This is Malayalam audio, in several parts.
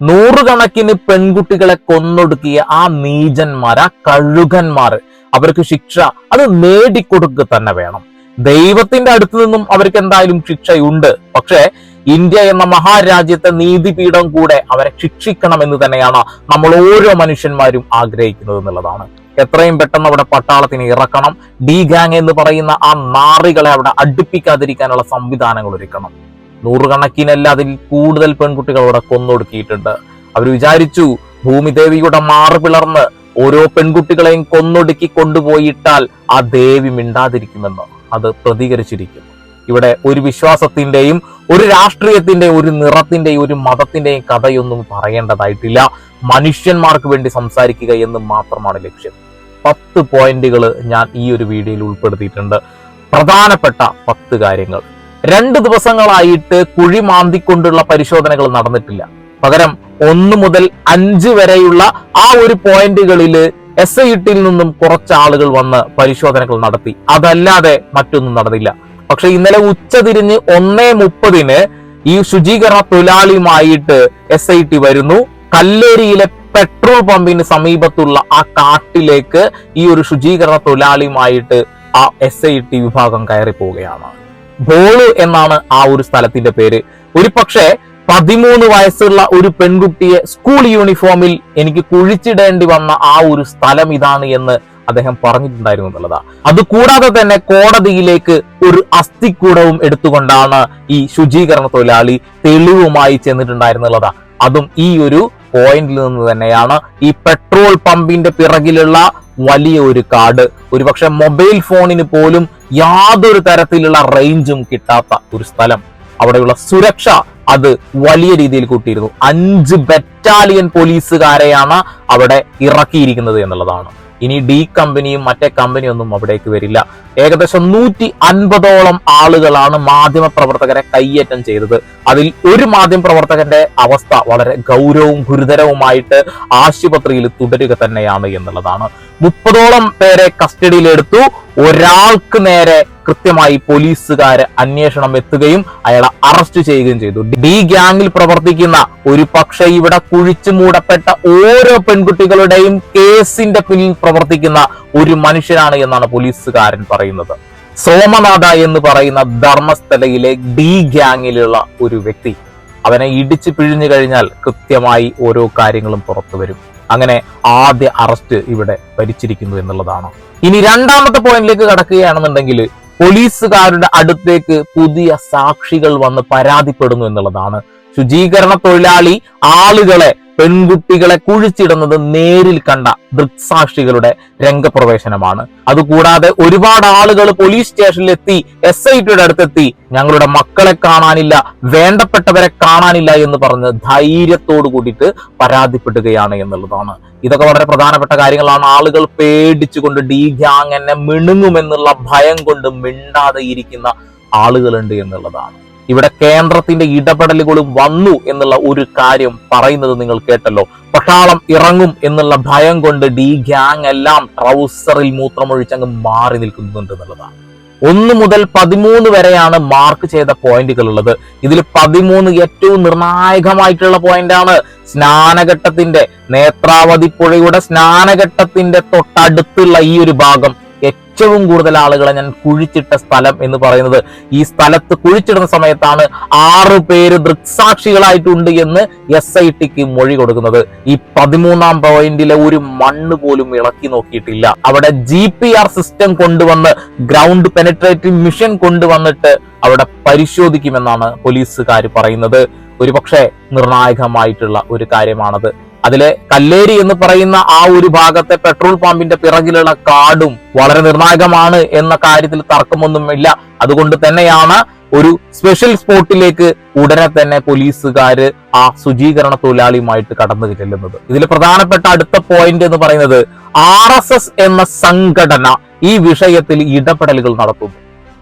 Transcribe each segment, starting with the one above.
നൂറുകണക്കിന് പെൺകുട്ടികളെ കൊന്നൊടുക്കിയ ആ നീചന്മാർ ആ കഴുകന്മാർ അവർക്ക് ശിക്ഷ അത് നേടിക്കൊടുക്കുക തന്നെ വേണം. ദൈവത്തിന്റെ അടുത്തു നിന്നും അവർക്ക് എന്തായാലും ശിക്ഷയുണ്ട്. പക്ഷേ ഇന്ത്യ എന്ന മഹാരാജ്യത്തെ നീതിപീഠം കൂടെ അവരെ ശിക്ഷിക്കണം എന്ന് തന്നെയാണ് നമ്മൾ ഓരോ മനുഷ്യന്മാരും ആഗ്രഹിക്കുന്നത് എന്നുള്ളതാണ്. എത്രയും പെട്ടെന്ന് അവിടെ പട്ടാളത്തിന് ഇറക്കണം. ഡി ഗാങ് എന്ന് പറയുന്ന ആ നാറികളെ അവിടെ അടുപ്പിക്കാതിരിക്കാനുള്ള സംവിധാനങ്ങൾ ഒരുക്കണം. നൂറുകണക്കിനല്ല അതിൽ കൂടുതൽ പെൺകുട്ടികൾ അവിടെ കൊന്നൊടുക്കിയിട്ടുണ്ട്. അവർ വിചാരിച്ചു ഭൂമിദേവിയുടെ മാറ് പിളർന്ന് ഓരോ പെൺകുട്ടികളെയും കൊന്നൊടുക്കി കൊണ്ടുപോയിട്ടാൽ ആ ദേവി മിണ്ടാതിരിക്കുമെന്ന് അത് പ്രതികരിച്ചിരിക്കുന്നു. ഇവിടെ ഒരു വിശ്വാസത്തിന്റെയും ഒരു രാഷ്ട്രീയത്തിന്റെയും ഒരു നിറത്തിന്റെയും ഒരു മതത്തിന്റെയും കഥയൊന്നും പറയേണ്ടതായിട്ടില്ല. മനുഷ്യന്മാർക്ക് വേണ്ടി സംസാരിക്കുക എന്ന് മാത്രമാണ് ലക്ഷ്യം. പത്ത് പോയിന്റുകൾ ഞാൻ ഈ ഒരു വീഡിയോയിൽ ഉൾപ്പെടുത്തിയിട്ടുണ്ട്. പ്രധാനപ്പെട്ട പത്ത് കാര്യങ്ങൾ. രണ്ട് ദിവസങ്ങളായിട്ട് കുഴി മാന്തിക്കൊണ്ടുള്ള പരിശോധനകൾ നടന്നിട്ടില്ല. പകരം ഒന്ന് മുതൽ അഞ്ച് വരെയുള്ള ആ ഒരു പോയിന്റുകളിൽ എസ് ഐ ടിയിൽ നിന്നും കുറച്ച് ആളുകൾ വന്ന് പരിശോധനകൾ നടത്തി. അതല്ലാതെ മറ്റൊന്നും നടന്നില്ല. പക്ഷെ ഇന്നലെ ഉച്ച തിരിഞ്ഞ് ഒന്നേ മുപ്പതിന് ഈ ശുചീകരണ തൊഴിലാളിയുമായിട്ട് എസ് ഐ ടി വരുന്നു. കല്ലേരിയിലെ പെട്രോൾ പമ്പിന് സമീപത്തുള്ള ആ കാട്ടിലേക്ക് ഈ ഒരു ശുചീകരണ തൊഴിലാളിയുമായിട്ട് ആ എസ് ഐ ടി വിഭാഗം കയറി പോവുകയാണ് ബോൾ എന്നാണ് ആ ഒരു സ്ഥലത്തിന്റെ പേര്. ഒരു പക്ഷേ പതിമൂന്ന് വയസ്സുള്ള ഒരു പെൺകുട്ടിയെ സ്കൂൾ യൂണിഫോമിൽ എനിക്ക് കുഴിച്ചിടേണ്ടി വന്ന ആ ഒരു സ്ഥലം ഇതാണ് എന്ന് അദ്ദേഹം പറഞ്ഞിട്ടുണ്ടായിരുന്നു എന്നുള്ളതാണ് അതുകൂടാതെ തന്നെ കോടതിയിലേക്ക് ഒരു അസ്ഥിക്കൂടവും എടുത്തുകൊണ്ടാണ് ഈ ശുചീകരണ തൊഴിലാളി തെളിവുമായി ചെന്നിട്ടുണ്ടായിരുന്നുള്ളതാണ് അതും ഈ ഒരു പോയിന്റിൽ നിന്ന് തന്നെയാണ് ഈ പെട്രോൾ പമ്പിന്റെ പിറകിലുള്ള വലിയ ഒരു കാട്. ഒരുപക്ഷെ മൊബൈൽ ഫോണിന് പോലും യാതൊരു തരത്തിലുള്ള റേഞ്ചും കിട്ടാത്ത ഒരു സ്ഥലം. അവിടെയുള്ള സുരക്ഷ അത് വലിയ രീതിയിൽ കൂട്ടിയിരുന്നു. അഞ്ച് ബറ്റാലിയൻ പോലീസുകാരെയാണ് അവിടെ ഇറക്കിയിരിക്കുന്നത് എന്നുള്ളതാണ്. ഇനി ഡി കമ്പനിയും മറ്റേ കമ്പനിയൊന്നും അവിടേക്ക് വരില്ല. ഏകദേശം നൂറ്റി അൻപതോളം ആളുകളാണ് മാധ്യമ പ്രവർത്തകരെ കയ്യേറ്റം ചെയ്തത്. അതിൽ ഒരു മാധ്യമ പ്രവർത്തകന്റെ അവസ്ഥ വളരെ ഗൗരവവും ഗുരുതരവുമായിട്ട് ആശുപത്രിയിൽ തുടരുക തന്നെയാണ് എന്നുള്ളതാണ്. മുപ്പതോളം പേരെ കസ്റ്റഡിയിലെടുത്തു. ഒരാൾക്ക് നേരെ കൃത്യമായി പോലീസുകാർ അന്വേഷണം എത്തുകയും അയാളെ അറസ്റ്റ് ചെയ്യുകയും ചെയ്തു. ഡി ഗ്യാങ്ങിൽ പ്രവർത്തിക്കുന്ന ഒരു പക്ഷേ ഇവിടെ കുഴിച്ചു മൂടപ്പെട്ട ഓരോ പെൺകുട്ടികളുടെയും കേസിന്റെ പിന്നിൽ പ്രവർത്തിക്കുന്ന ഒരു മനുഷ്യനാണ് എന്നാണ് പോലീസുകാരൻ പറയുന്നത്. സോമനാഥ എന്ന് പറയുന്ന ധർമ്മസ്ഥലയിലെ ഡി ഗ്യാങ്ങിലുള്ള ഒരു വ്യക്തി. അവനെ ഇടിച്ചു പിഴിഞ്ഞു കഴിഞ്ഞാൽ കൃത്യമായി ഓരോ കാര്യങ്ങളും പുറത്തു വരും. അങ്ങനെ ആദ്യ അറസ്റ്റ് ഇവിടെ ഭരിച്ചിരിക്കുന്നു എന്നുള്ളതാണ്. ഇനി രണ്ടാമത്തെ പോയിന്റിലേക്ക് കടക്കുകയാണെന്നുണ്ടെങ്കിൽ പോലീസുകാരുടെ അടുത്തേക്ക് പുതിയ സാക്ഷികൾ വന്ന് പരാതിപ്പെടുന്നു എന്നുള്ളതാണ്. ശുചീകരണ തൊഴിലാളി ആളുകളെ പെൺകുട്ടികളെ കുഴിച്ചിടുന്നത് നേരിൽ കണ്ട ദൃക്സാക്ഷികളുടെ രംഗപ്രവേശനമാണ്. അതുകൂടാതെ ഒരുപാട് ആളുകൾ പോലീസ് സ്റ്റേഷനിൽ എത്തി എസ് ഐ ടിയുടെ അടുത്തെത്തി ഞങ്ങളുടെ മക്കളെ കാണാനില്ല വേണ്ടപ്പെട്ടവരെ കാണാനില്ല എന്ന് പറഞ്ഞ് ധൈര്യത്തോട് കൂടിയിട്ട് പരാതിപ്പെടുകയാണ് എന്നുള്ളതാണ്. ഇതൊക്കെ വളരെ പ്രധാനപ്പെട്ട കാര്യങ്ങളാണ്. ആളുകൾ പേടിച്ചുകൊണ്ട് ഡി ഗ്യാങ് എന്നെ മിണുങ്ങുമെന്നുള്ള ഭയം കൊണ്ട് മിണ്ടാതെ ഇരിക്കുന്ന ആളുകളുണ്ട് എന്നുള്ളതാണ്. ഇവിടെ കേന്ദ്രത്തിന്റെ ഇടപെടലുകളും വന്നു എന്നുള്ള ഒരു കാര്യം പറയുന്നത് നിങ്ങൾ കേട്ടല്ലോ. പട്ടാളം ഇറങ്ങും എന്നുള്ള ഭയം കൊണ്ട് ഡി ഗ്യാങ് എല്ലാം ട്രൗസറിൽ മൂത്രമൊഴിച്ചങ്ങ് മാറി നിൽക്കുന്നുണ്ട് എന്നുള്ളതാണ്. ഒന്ന് മുതൽ പതിമൂന്ന് വരെയാണ് മാർക്ക് ചെയ്ത പോയിന്റുകൾ ഉള്ളത് ഇതിൽ പതിമൂന്ന് ഏറ്റവും നിർണായകമായിട്ടുള്ള പോയിന്റാണ് സ്നാനഘട്ടത്തിന്റെ നേത്രാവതി പുഴയുടെ സ്നാനഘട്ടത്തിന്റെ തൊട്ടടുത്തുള്ള ഈ ഒരു ഭാഗം. ഏറ്റവും കൂടുതൽ ആളുകളെ ഞാൻ കുഴിച്ചിട്ട സ്ഥലം എന്ന് പറയുന്നത് ഈ സ്ഥലത്ത് കുഴിച്ചിടുന്ന സമയത്താണ് ആറ് പേര് ദൃക്സാക്ഷികളായിട്ടുണ്ട് എന്ന് എസ് ഐ ടിക്ക് മൊഴി കൊടുക്കുന്നത്. ഈ പതിമൂന്നാം പോയിന്റിലെ ഒരു മണ്ണ് പോലും ഇളക്കി നോക്കിയിട്ടില്ല. അവിടെ ജി പി ആർ സിസ്റ്റം കൊണ്ടുവന്ന് ഗ്രൗണ്ട് പെനട്രേറ്റീവ് മിഷൻ കൊണ്ടുവന്നിട്ട് അവിടെ പരിശോധിക്കുമെന്നാണ് പോലീസുകാർ പറയുന്നത്. ഒരുപക്ഷെ നിർണായകമായിട്ടുള്ള ഒരു കാര്യമാണത്. അതിലെ കല്ലേരി എന്ന് പറയുന്ന ആ ഒരു ഭാഗത്തെ പെട്രോൾ പമ്പിന്റെ പിറകിലുള്ള കാടും വളരെ നിർണായകമാണ് എന്ന കാര്യത്തിൽ തർക്കമൊന്നുമില്ല. അതുകൊണ്ട് തന്നെയാണ് ഒരു സ്പെഷ്യൽ സ്പോട്ടിലേക്ക് ഉടനെ തന്നെ പോലീസുകാര് ആ ശുചീകരണ തൊഴിലാളിയുമായിട്ട് കടന്നു ചെല്ലുന്നത്. ഇതിൽ പ്രധാനപ്പെട്ട അടുത്ത പോയിന്റ് എന്ന് പറയുന്നത് ആർ എന്ന സംഘടന ഈ വിഷയത്തിൽ ഇടപെടലുകൾ നടത്തുന്നു.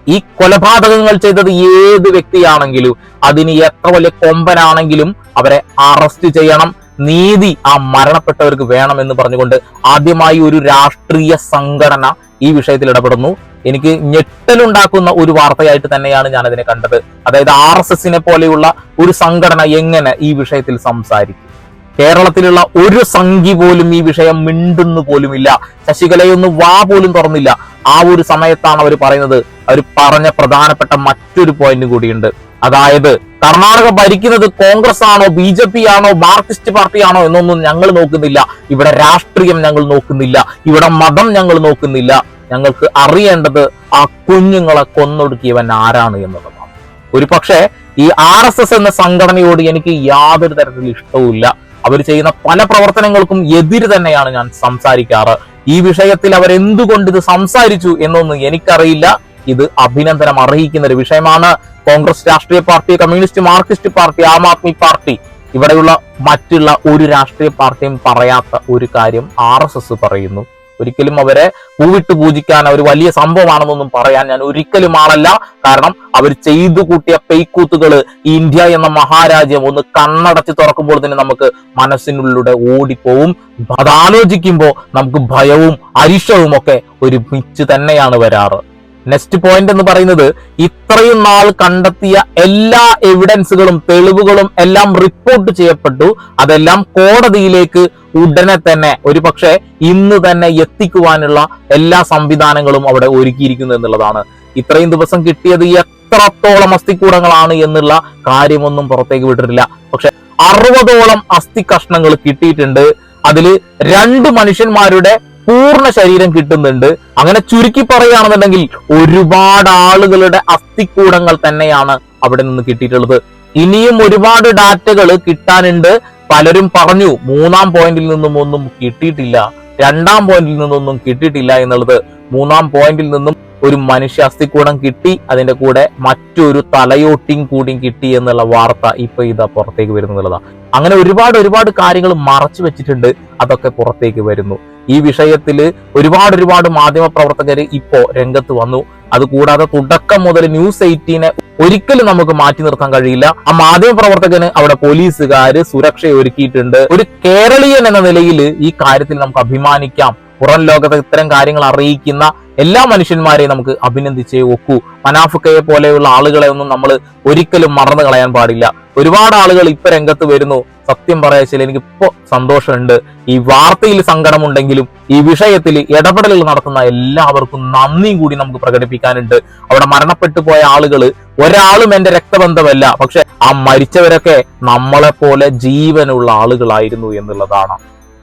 ഈ കൊലപാതകങ്ങൾ ചെയ്തത് ഏത് വ്യക്തിയാണെങ്കിലും അതിന് എത്ര വലിയ കൊമ്പനാണെങ്കിലും അവരെ അറസ്റ്റ് ചെയ്യണം. നീതി ആ മരണപ്പെട്ടവർക്ക് വേണം എന്ന് പറഞ്ഞുകൊണ്ട് ആദ്യമായി ഒരു രാഷ്ട്രീയ സംഘടന ഈ വിഷയത്തിൽ ഇടപെടുന്നു. എനിക്ക് ഞെട്ടലുണ്ടാക്കുന്ന ഒരു വാർത്തയായിട്ട് തന്നെയാണ് ഞാൻ അതിനെ കണ്ടത്. അതായത് ആർ എസ് എസിനെ പോലെയുള്ള ഒരു സംഘടന എങ്ങനെ ഈ വിഷയത്തിൽ സംസാരിക്കും? കേരളത്തിലുള്ള ഒരു സംഖ്യ പോലും ഈ വിഷയം മിണ്ടുന്നു പോലുമില്ല. ശശികലയൊന്ന് വാ പോലും തുറന്നില്ല. ആ ഒരു സമയത്താണ് അവർ പറയുന്നത്. അവർ പറഞ്ഞ പ്രധാനപ്പെട്ട മറ്റൊരു പോയിന്റ് കൂടിയുണ്ട്. അതായത് കർണാടക ഭരിക്കുന്നത് കോൺഗ്രസ് ആണോ ബി ജെ പി ആണോ മാർക്സിസ്റ്റ് പാർട്ടി ആണോ എന്നൊന്നും ഞങ്ങൾ നോക്കുന്നില്ല. ഇവിടെ രാഷ്ട്രീയം ഞങ്ങൾ നോക്കുന്നില്ല. ഇവിടെ മതം ഞങ്ങൾ നോക്കുന്നില്ല. ഞങ്ങൾക്ക് അറിയേണ്ടത് ആ കുഞ്ഞുങ്ങളെ കൊന്നൊടുക്കിയവൻ ആരാണ് എന്നുള്ളതാണ്. ഒരു പക്ഷേ ഈ ആർ എസ് എസ് എന്ന സംഘടനയോട് എനിക്ക് യാതൊരു തരത്തിൽ ഇഷ്ടവുമില്ല. അവർ ചെയ്യുന്ന പല പ്രവർത്തനങ്ങൾക്കും എതിര് തന്നെയാണ് ഞാൻ സംസാരിക്കാറ്. ഈ വിഷയത്തിൽ അവർ എന്തുകൊണ്ട് ഇത് സംസാരിച്ചു എന്നൊന്നും എനിക്കറിയില്ല. ഇത് അഭിനന്ദനം അർഹിക്കുന്ന ഒരു വിഷയമാണ്. കോൺഗ്രസ് രാഷ്ട്രീയ party communist Marxist party Aam Aadmi party. ഇവിടെയുള്ള മറ്റുള്ള ഒരു രാഷ്ട്രീയ പാർട്ടിയും പറയാത്ത ഒരു കാര്യം ആർ പറയുന്നു. ഒരിക്കലും അവരെ പൂവിട്ട് പൂജിക്കാൻ അവർ വലിയ സംഭവമാണെന്നൊന്നും പറയാൻ ഞാൻ ഒരിക്കലും ആളല്ല. കാരണം അവർ ചെയ്തു കൂട്ടിയ പെയ്ക്കൂത്തുകൾ ഇന്ത്യ എന്ന മഹാരാജ്യം ഒന്ന് കണ്ണടച്ച് തുറക്കുമ്പോൾ തന്നെ നമുക്ക് മനസ്സിനുള്ളിലൂടെ ഓടിപ്പോവും. അതാലോചിക്കുമ്പോൾ നമുക്ക് ഭയവും അരിഷവും ഒക്കെ ഒരുമിച്ച് തന്നെയാണ് വരാറ്. നെക്സ്റ്റ് പോയിന്റ് എന്ന് പറയുന്നത് ഇത്രയും നാൾ കണ്ടെത്തിയ എല്ലാ എവിഡൻസുകളും തെളിവുകളും എല്ലാം റിപ്പോർട്ട് ചെയ്യപ്പെട്ടു. അതെല്ലാം കോടതിയിലേക്ക് ഉടനെ തന്നെ ഒരു പക്ഷേ ഇന്ന് തന്നെ എത്തിക്കുവാനുള്ള എല്ലാ സംവിധാനങ്ങളും അവിടെ ഒരുക്കിയിരിക്കുന്നു എന്നുള്ളതാണ്. ഇത്രയും ദിവസം കിട്ടിയത് എത്രത്തോളം അസ്ഥിക്കൂടങ്ങളാണ് എന്നുള്ള കാര്യമൊന്നും പുറത്തേക്ക് വിട്ടിട്ടില്ല. പക്ഷെ അറുപതോളം അസ്ഥി കഷ്ണങ്ങൾ കിട്ടിയിട്ടുണ്ട്. അതിൽ രണ്ട് മനുഷ്യന്മാരുടെ പൂർണ ശരീരം കിട്ടുന്നുണ്ട്. അങ്ങനെ ചുരുക്കി പറയുകയാണെന്നുണ്ടെങ്കിൽ ഒരുപാട് ആളുകളുടെ അസ്ഥിക്കൂടങ്ങൾ തന്നെയാണ് അവിടെ നിന്ന് കിട്ടിയിട്ടുള്ളത്. ഇനിയും ഒരുപാട് ഡാറ്റകൾ കിട്ടാനുണ്ട്. പലരും പറഞ്ഞു മൂന്നാം പോയിന്റിൽ നിന്നും ഒന്നും കിട്ടിയിട്ടില്ല. രണ്ടാം പോയിന്റിൽ നിന്നൊന്നും കിട്ടിയിട്ടില്ല എന്നുള്ളത് മൂന്നാം പോയിന്റിൽ നിന്നും ഒരു മനുഷ്യാസ്തി കൂടം കിട്ടി അതിന്റെ കൂടെ മറ്റൊരു തലയോട്ടിയും കൂടിയും കിട്ടി എന്നുള്ള വാർത്ത ഇപ്പൊ ഇതാ പുറത്തേക്ക് വരുന്നുള്ളതാ അങ്ങനെ ഒരുപാട് ഒരുപാട് കാര്യങ്ങൾ മറച്ചു വെച്ചിട്ടുണ്ട് അതൊക്കെ പുറത്തേക്ക് വരുന്നു. ഈ വിഷയത്തിൽ ഒരുപാട് ഒരുപാട് മാധ്യമ പ്രവർത്തകര് ഇപ്പോ രംഗത്ത് വന്നു. അതുകൂടാതെ തുടക്കം മുതൽ ന്യൂസ് എയ്റ്റീനെ ഒരിക്കലും നമുക്ക് മാറ്റി നിർത്താൻ കഴിയില്ല. ആ മാധ്യമ പ്രവർത്തകന് അവിടെ പോലീസുകാര് സുരക്ഷ ഒരുക്കിയിട്ടുണ്ട് ഒരു കേരളീയൻ എന്ന നിലയിൽ ഈ കാര്യത്തിൽ നമുക്ക് അഭിമാനിക്കാം. പുറം ലോകത്തെ ഇത്തരം കാര്യങ്ങൾ അറിയിക്കുന്ന എല്ലാ മനുഷ്യന്മാരെയും നമുക്ക് അഭിനന്ദിച്ചേ ഒക്കൂ. മനാഫുക്കയെ പോലെയുള്ള ആളുകളെ ഒന്നും നമ്മൾ ഒരിക്കലും മറന്നു കളയാൻ പാടില്ല. ഒരുപാട് ആളുകൾ ഇപ്പൊ രംഗത്ത് വരുന്നു. സത്യം പറയാച്ചാൽ എനിക്ക് ഇപ്പൊ സന്തോഷമുണ്ട്. ഈ വാർത്തയിൽ സങ്കടമുണ്ടെങ്കിലും ഈ വിഷയത്തിൽ ഇടപെടലുകൾ നടത്തുന്ന എല്ലാവർക്കും നന്ദിയും കൂടി നമുക്ക് പ്രകടിപ്പിക്കാനുണ്ട്. അവിടെ മരണപ്പെട്ടു പോയ ആളുകൾ ഒരാളും എന്റെ രക്തബന്ധമല്ല. പക്ഷെ ആ മരിച്ചവരൊക്കെ നമ്മളെ പോലെ ജീവനുള്ള ആളുകളായിരുന്നു എന്നുള്ളതാണ്.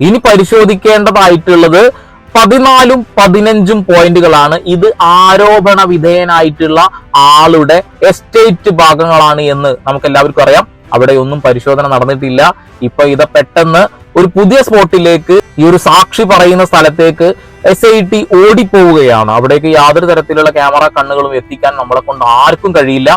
ഇനി പരിശോധിക്കേണ്ടതായിട്ടുള്ളത് പതിനാലും പതിനഞ്ചും പോയിന്റുകളാണ്. ഇത് ആരോപണ വിധേയനായിട്ടുള്ള ആളുടെ എസ്റ്റേറ്റ് ഭാഗങ്ങളാണ് എന്ന് നമുക്ക് എല്ലാവർക്കും അറിയാം. അവിടെ ഒന്നും പരിശോധന നടന്നിട്ടില്ല. ഇപ്പൊ ഇത് പെട്ടെന്ന് ഒരു പുതിയ സ്പോട്ടിലേക്ക് ഈ ഒരു സാക്ഷി പറയുന്ന സ്ഥലത്തേക്ക് എസ് ഐ ടി ഓടിപ്പോവുകയാണ്. അവിടേക്ക് യാതൊരു തരത്തിലുള്ള ക്യാമറ കണ്ണുകളും എത്തിക്കാൻ നമ്മളെ കൊണ്ട് ആർക്കും കഴിയില്ല.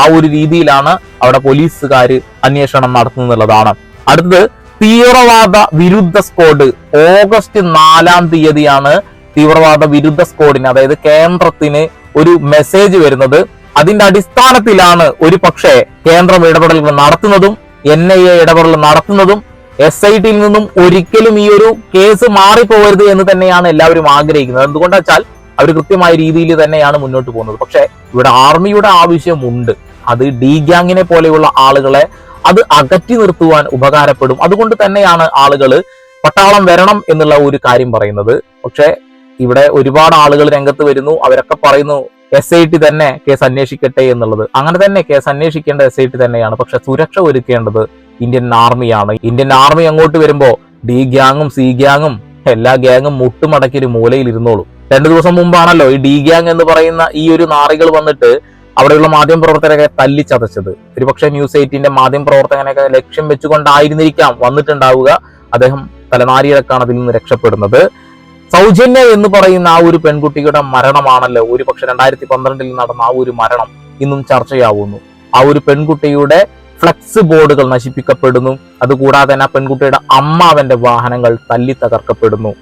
ആ ഒരു രീതിയിലാണ് അവിടെ പോലീസുകാർ അന്വേഷണം നടത്തുന്നുള്ളതാണ് അടുത്തത് തീവ്രവാദ വിരുദ്ധ സ്ക്വാഡ് ഓഗസ്റ്റ് നാലാം തീയതിയാണ് തീവ്രവാദ വിരുദ്ധ സ്ക്വാഡിന് അതായത് കേന്ദ്രത്തിന് ഒരു മെസ്സേജ് വരുന്നത്. അതിന്റെ അടിസ്ഥാനത്തിലാണ് ഒരു പക്ഷേ കേന്ദ്രം ഇടപെടലുകൾ നടത്തുന്നതും എൻ ഐ എ ഇടപെടൽ നടത്തുന്നതും എസ് ഐ ടിയിൽ നിന്നും ഒരിക്കലും ഈ ഒരു കേസ് മാറിപ്പോകരുത് എന്ന് തന്നെയാണ് എല്ലാവരും ആഗ്രഹിക്കുന്നത്. എന്തുകൊണ്ടാ വെച്ചാൽ അവർ കൃത്യമായ രീതിയിൽ തന്നെയാണ് മുന്നോട്ട് പോകുന്നത്. പക്ഷേ ഇവിടെ ആർമിയുടെ ആവശ്യമുണ്ട്. അത് ഡി ഗ്യാങ്ങിനെ പോലെയുള്ള ആളുകളെ അത് അകറ്റി നിർത്തുവാൻ ഉപകാരപ്പെടും. അതുകൊണ്ട് തന്നെയാണ് ആളുകൾ പട്ടാളം വരണം എന്നുള്ള ഒരു കാര്യം പറയുന്നത്. പക്ഷെ ഇവിടെ ഒരുപാട് ആളുകൾ രംഗത്ത് വരുന്നു. അവരൊക്കെ പറയുന്നു എസ് ഐ ടി തന്നെ കേസ് അന്വേഷിക്കട്ടെ എന്നുള്ളത്. അങ്ങനെ തന്നെ കേസ് അന്വേഷിക്കേണ്ട എസ് ഐ ടി തന്നെയാണ്. പക്ഷെ സുരക്ഷ ഒരുക്കേണ്ടത് ഇന്ത്യൻ ആർമിയാണ്. ഇന്ത്യൻ ആർമി അങ്ങോട്ട് വരുമ്പോ ഡി ഗ്യാങ്ങും സി ഗ്യാങ്ങും എല്ലാ ഗ്യാങ്ങും മുട്ടുമടക്കി ഒരു മൂലയിൽ ഇരുന്നോളും. രണ്ടു ദിവസം മുമ്പാണല്ലോ ഈ ഡി ഗ്യാങ് എന്ന് പറയുന്ന ഈ ഒരു നാറികൾ വന്നിട്ട് അവിടെയുള്ള മാധ്യമ പ്രവർത്തകരെ തല്ലിച്ചതച്ചത്. ഒരുപക്ഷെ ന്യൂസ് എയ്റ്റീന്റെ മാധ്യമ പ്രവർത്തകനൊക്കെ ലക്ഷ്യം വെച്ചുകൊണ്ടായിരുന്നിരിക്കാം വന്നിട്ടുണ്ടാവുക അദ്ദേഹം തലനാരിയിലൊക്കെയാണ് അതിൽ നിന്ന് രക്ഷപ്പെടുന്നത്. സൗജന്യ എന്ന് പറയുന്ന ആ ഒരു പെൺകുട്ടിയുടെ മരണമാണല്ലോ. ഒരു പക്ഷെ രണ്ടായിരത്തി പന്ത്രണ്ടിൽ നടന്ന ആ ഒരു മരണം ഇന്നും ചർച്ചയാവുന്നു. ആ ഒരു പെൺകുട്ടിയുടെ ഫ്ലെക്സ് ബോർഡുകൾ നശിപ്പിക്കപ്പെടുന്നു. അതുകൂടാതെ തന്നെ ആ പെൺകുട്ടിയുടെ അമ്മാവന്റെ വാഹനങ്ങൾ തല്ലി തകർക്കപ്പെടുന്നു.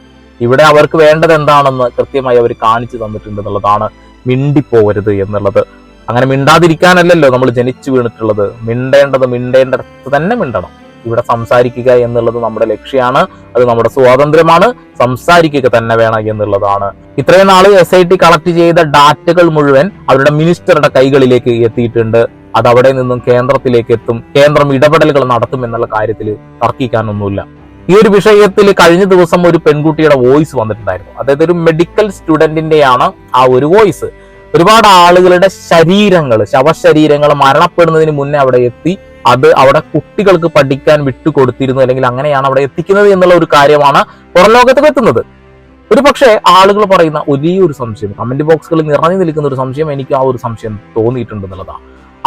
ഇവിടെ അവർക്ക് വേണ്ടത് എന്താണെന്ന് കൃത്യമായി അവർ കാണിച്ചു തന്നിട്ടുണ്ട് എന്നുള്ളതാണ് മിണ്ടിപ്പോവരുത് എന്നുള്ളത്. അങ്ങനെ മിണ്ടാതിരിക്കാനല്ലല്ലോ നമ്മൾ ജനിച്ചു വീണിട്ടുള്ളത്. മിണ്ടേണ്ടത് മിണ്ടേണ്ടടുത്ത് തന്നെ മിണ്ടണം. ഇവിടെ സംസാരിക്കുക എന്നുള്ളത് നമ്മുടെ ലക്ഷ്യമാണ്. അത് നമ്മുടെ സ്വാതന്ത്ര്യമാണ്. സംസാരിക്കുക തന്നെ വേണം എന്നുള്ളതാണ്. ഇത്രയും നാൾ എസ് ഐ ടി കളക്ട് ചെയ്ത ഡാറ്റകൾ മുഴുവൻ അവരുടെ മിനിസ്റ്ററുടെ കൈകളിലേക്ക് എത്തിയിട്ടുണ്ട്. അത് അവിടെ നിന്നും കേന്ദ്രത്തിലേക്ക് എത്തും. കേന്ദ്രം ഇടപെടലുകൾ നടത്തും എന്നുള്ള കാര്യത്തിൽ തർക്കിക്കാനൊന്നുമില്ല. ഈ ഒരു വിഷയത്തിൽ കഴിഞ്ഞ ദിവസം ഒരു പെൺകുട്ടിയുടെ വോയിസ് വന്നിട്ടുണ്ടായിരുന്നു. അതായത് ഒരു മെഡിക്കൽ സ്റ്റുഡന്റിന്റെയാണ് ആ ഒരു വോയിസ്. ഒരുപാട് ആളുകളുടെ ശരീരങ്ങൾ ശവശരീരങ്ങൾ മരണപ്പെടുന്നതിന് മുന്നേ അവിടെ എത്തി അത് അവിടെ കുട്ടികൾക്ക് പഠിക്കാൻ വിട്ടുകൊടുത്തിരുന്നു അല്ലെങ്കിൽ അങ്ങനെയാണ് അവിടെ എത്തിക്കുന്നത് എന്നുള്ള ഒരു കാര്യമാണ് പുറം ലോകത്തേക്ക് എത്തുന്നത്. ഒരു പക്ഷേ ആളുകൾ പറയുന്ന ഒരേ ഒരു സംശയം കമന്റ് ബോക്സുകളിൽ നിറഞ്ഞു നിൽക്കുന്ന ഒരു സംശയം എനിക്ക് ആ ഒരു സംശയം തോന്നിയിട്ടുണ്ട് എന്നുള്ളതാണ്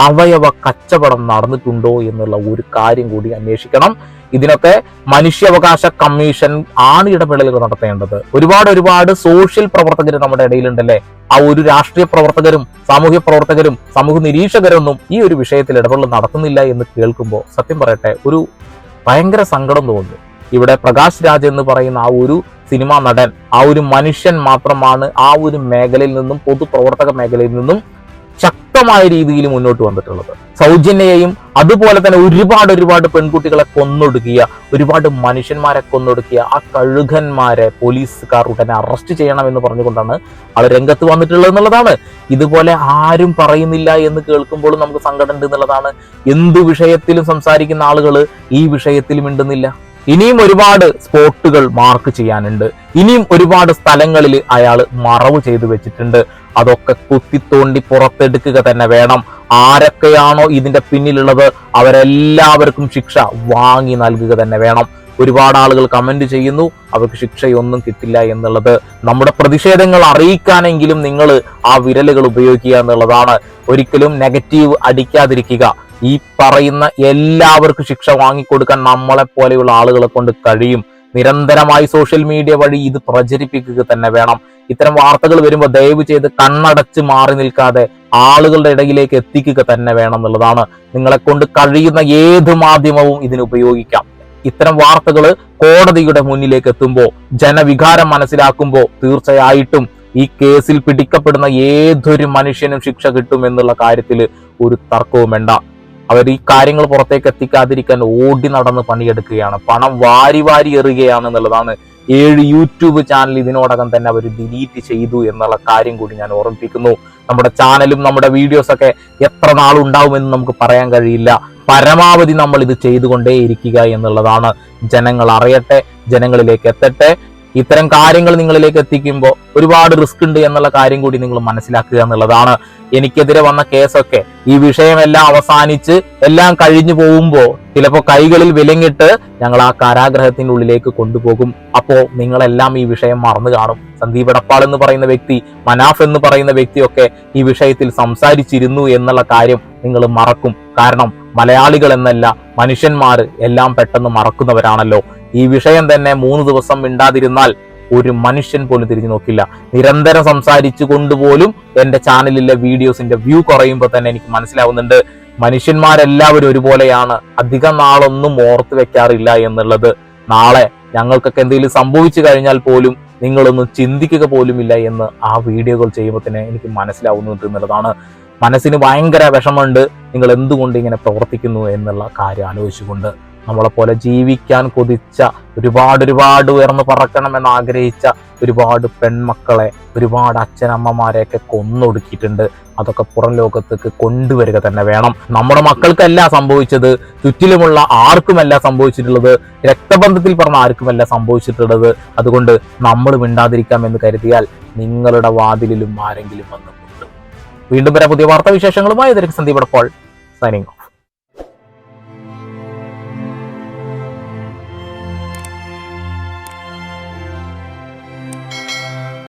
അവയവ കച്ചവടം നടന്നിട്ടുണ്ടോ എന്നുള്ള ഒരു കാര്യം കൂടി അന്വേഷിക്കണം. ഇതിനൊക്കെ മനുഷ്യാവകാശ കമ്മീഷൻ ആണ് ഇടപെടലുകൾ നടത്തേണ്ടത്. ഒരുപാട് ഒരുപാട് സോഷ്യൽ പ്രവർത്തകർ നമ്മുടെ ഇടയിലുണ്ടല്ലേ? ആ ഒരു രാഷ്ട്രീയ പ്രവർത്തകരും സാമൂഹ്യ പ്രവർത്തകരും സമൂഹ നിരീക്ഷകരൊന്നും ഈ ഒരു വിഷയത്തിൽ ഇടപെടൽ നടത്തുന്നില്ല എന്ന് കേൾക്കുമ്പോൾ സത്യം പറയട്ടെ ഒരു ഭയങ്കര സങ്കടം തോന്നുന്നു. ഇവിടെ പ്രകാശ് രാജ് എന്ന് പറയുന്ന ആ ഒരു സിനിമാ നടൻ ആ ഒരു മനുഷ്യൻ മാത്രമാണ് ആ ഒരു മേഖലയിൽ നിന്നും പൊതുപ്രവർത്തക മേഖലയിൽ നിന്നും ശക്തമായ രീതിയിൽ മുന്നോട്ട് വന്നിട്ടുള്ളത്. സൗജന്യയെയും അതുപോലെ തന്നെ ഒരുപാട് ഒരുപാട് പെൺകുട്ടികളെ കൊന്നൊടുക്കിയ ഒരുപാട് മനുഷ്യന്മാരെ കൊന്നൊടുക്കിയ ആ കഴുകന്മാരെ പോലീസുകാർ ഉടനെ അറസ്റ്റ് ചെയ്യണം എന്ന് പറഞ്ഞുകൊണ്ടാണ് ആൾ രംഗത്ത് വന്നിട്ടുള്ളത് എന്നുള്ളതാണ്. ഇതുപോലെ ആരും പറയുന്നില്ല എന്ന് കേൾക്കുമ്പോൾ നമുക്ക് സങ്കടമുണ്ട് എന്നുള്ളതാണ്. എന്ത് വിഷയത്തിലും സംസാരിക്കുന്ന ആളുകൾ ഈ വിഷയത്തിൽ മിണ്ടുന്നില്ല. ഇനിയും ഒരുപാട് സ്പോട്ടുകൾ മാർക്ക് ചെയ്യാനുണ്ട്. ഇനിയും ഒരുപാട് സ്ഥലങ്ങളിൽ അയാൾ മറവ് ചെയ്തു വെച്ചിട്ടുണ്ട്. അതൊക്കെ കുത്തിത്തോണ്ടി പുറത്തെടുക്കുക തന്നെ വേണം. ആരൊക്കെയാണോ ഇതിന്റെ പിന്നിലുള്ളത് അവരെല്ലാവർക്കും ശിക്ഷ വാങ്ങി നൽകുക തന്നെ വേണം. ഒരുപാട് ആളുകൾ കമന്റ് ചെയ്യുന്നു അവർക്ക് ശിക്ഷയൊന്നും കിട്ടില്ല എന്നുള്ളത്. നമ്മുടെ പ്രതിഷേധങ്ങൾ അറിയിക്കാനെങ്കിലും നിങ്ങൾ ആ വിരലുകൾ ഉപയോഗിക്കുക എന്നുള്ളതാണ്. ഒരിക്കലും നെഗറ്റീവ് അടിക്കാതിരിക്കുക. ഈ പറയുന്ന എല്ലാവർക്കും ശിക്ഷ വാങ്ങിക്കൊടുക്കാൻ നമ്മളെ പോലെയുള്ള ആളുകളെ കൊണ്ട് കഴിയും. നിരന്തരമായി സോഷ്യൽ മീഡിയ വഴി ഇത് പ്രചരിപ്പിക്കുക തന്നെ വേണം. ഇത്തരം വാർത്തകൾ വരുമ്പോൾ ദയവ് ചെയ്ത് കണ്ണടച്ച് മാറി നിൽക്കാതെ ആളുകളുടെ ഇടയിലേക്ക് എത്തിക്കുക തന്നെ വേണം എന്നുള്ളതാണ്. നിങ്ങളെ കൊണ്ട് കഴിയുന്ന ഏത് മാധ്യമവും ഇതിന് ഉപയോഗിക്കാം. ഇത്തരം വാർത്തകൾ കോടതിയുടെ മുന്നിലേക്ക് എത്തുമ്പോൾ ജനവികാരം മനസ്സിലാക്കുമ്പോൾ തീർച്ചയായിട്ടും ഈ കേസിൽ പിടിക്കപ്പെടുന്ന ഏതൊരു മനുഷ്യനും ശിക്ഷ കിട്ടും എന്നുള്ള കാര്യത്തിൽ ഒരു തർക്കവും വേണ്ട. അവർ ഈ കാര്യങ്ങൾ പുറത്തേക്ക് എത്തിക്കാതിരിക്കാൻ ഓടി നടന്ന് പണിയെടുക്കുകയാണ്. പണം വാരി വാരി എറിയുകയാണ് എന്നുള്ളതാണ് ഏഴ് യൂട്യൂബ് ചാനൽ ഇതിനോടകം തന്നെ അവർ ഡിലീറ്റ് ചെയ്തു എന്നുള്ള കാര്യം കൂടി ഞാൻ ഓർമ്മിപ്പിക്കുന്നു. നമ്മുടെ ചാനലും നമ്മുടെ വീഡിയോസ് ഒക്കെ എത്ര നാളുണ്ടാവുമെന്ന് നമുക്ക് പറയാൻ കഴിയില്ല. പരമാവധി നമ്മൾ ഇത് ചെയ്തുകൊണ്ടേയിരിക്കുക എന്നുള്ളതാണ്. ജനങ്ങൾ അറിയട്ടെ ജനങ്ങളിലേക്ക് എത്തട്ടെ. ഇത്തരം കാര്യങ്ങൾ നിങ്ങളിലേക്ക് എത്തിക്കുമ്പോൾ ഒരുപാട് റിസ്ക് ഉണ്ട് എന്നുള്ള കാര്യം കൂടി നിങ്ങൾ മനസ്സിലാക്കുക എന്നുള്ളതാണ്. എനിക്കെതിരെ വന്ന കേസൊക്കെ ഈ വിഷയമെല്ലാം അവസാനിച്ച് എല്ലാം കഴിഞ്ഞു പോകുമ്പോൾ ചിലപ്പോൾ കൈകളിൽ വിലങ്ങിട്ട് ഞങ്ങൾ ആ കാരാഗ്രഹത്തിന്റെ ഉള്ളിലേക്ക് കൊണ്ടുപോകും. അപ്പോൾ നിങ്ങളെല്ലാം ഈ വിഷയം മറന്നു കാണും. സന്ദീപ് എടപ്പാൾ എന്ന് പറയുന്ന വ്യക്തി മനാഫ് എന്ന് പറയുന്ന വ്യക്തിയൊക്കെ ഈ വിഷയത്തിൽ സംസാരിച്ചിരുന്നു എന്നുള്ള കാര്യം നിങ്ങൾ മറക്കും. കാരണം മലയാളികൾ എന്നല്ല മനുഷ്യന്മാർ എല്ലാം പെട്ടെന്ന് മറക്കുന്നവരാണല്ലോ. ഈ വിഷയം തന്നെ മൂന്ന് ദിവസം മിണ്ടാതിരുന്നാൽ ഒരു മനുഷ്യൻ പോലും തിരിഞ്ഞു നോക്കില്ല. നിരന്തരം സംസാരിച്ചു കൊണ്ടുപോലും എന്റെ ചാനലിലെ വീഡിയോസിന്റെ വ്യൂ കുറയുമ്പോൾ തന്നെ എനിക്ക് മനസ്സിലാവുന്നുണ്ട് മനുഷ്യന്മാരെല്ലാവരും ഒരുപോലെയാണ്. അധികം നാളൊന്നും ഓർത്ത് വെക്കാറില്ല എന്നുള്ളത്. നാളെ ഞങ്ങൾക്കൊക്കെ എന്തെങ്കിലും സംഭവിച്ചു കഴിഞ്ഞാൽ പോലും നിങ്ങളൊന്നും ചിന്തിക്കുക പോലുമില്ല എന്ന് ആ വീഡിയോകൾ ചെയ്യുമ്പോൾ തന്നെ എനിക്ക് മനസ്സിലാവുന്നുണ്ട് എന്നുള്ളതാണ്. മനസ്സിന് ഭയങ്കര വിഷമമുണ്ട്. നിങ്ങൾ എന്തുകൊണ്ട് ഇങ്ങനെ പ്രവർത്തിക്കുന്നു എന്നുള്ള കാര്യം ആലോചിച്ചുകൊണ്ട്. നമ്മളെപ്പോലെ ജീവിക്കാൻ കൊതിച്ച ഒരുപാട് ഒരുപാട് ഉയർന്നു പറക്കണമെന്ന് ആഗ്രഹിച്ച ഒരുപാട് പെൺമക്കളെ ഒരുപാട് അച്ഛനമ്മമാരെയൊക്കെ കൊന്നൊടുക്കിയിട്ടുണ്ട്. അതൊക്കെ പുറം ലോകത്തേക്ക് കൊണ്ടുവരിക തന്നെ വേണം. നമ്മുടെ മക്കൾക്കല്ല സംഭവിച്ചത് ചുറ്റിലുമുള്ള ആർക്കുമല്ല സംഭവിച്ചിട്ടുള്ളത് രക്തബന്ധത്തിൽ പറഞ്ഞ ആർക്കുമല്ല സംഭവിച്ചിട്ടുള്ളത്. അതുകൊണ്ട് നമ്മൾ മിണ്ടാതിരിക്കാം എന്ന് കരുതിയാൽ നിങ്ങളുടെ വാതിലിലും ആരെങ്കിലും വന്നു വീണ്ടും വരാം പുതിയ വാർത്താ വിശേഷങ്ങളുമായി ഇതിലേക്ക് സന്ദീപ് പോൾ സൈനിങ്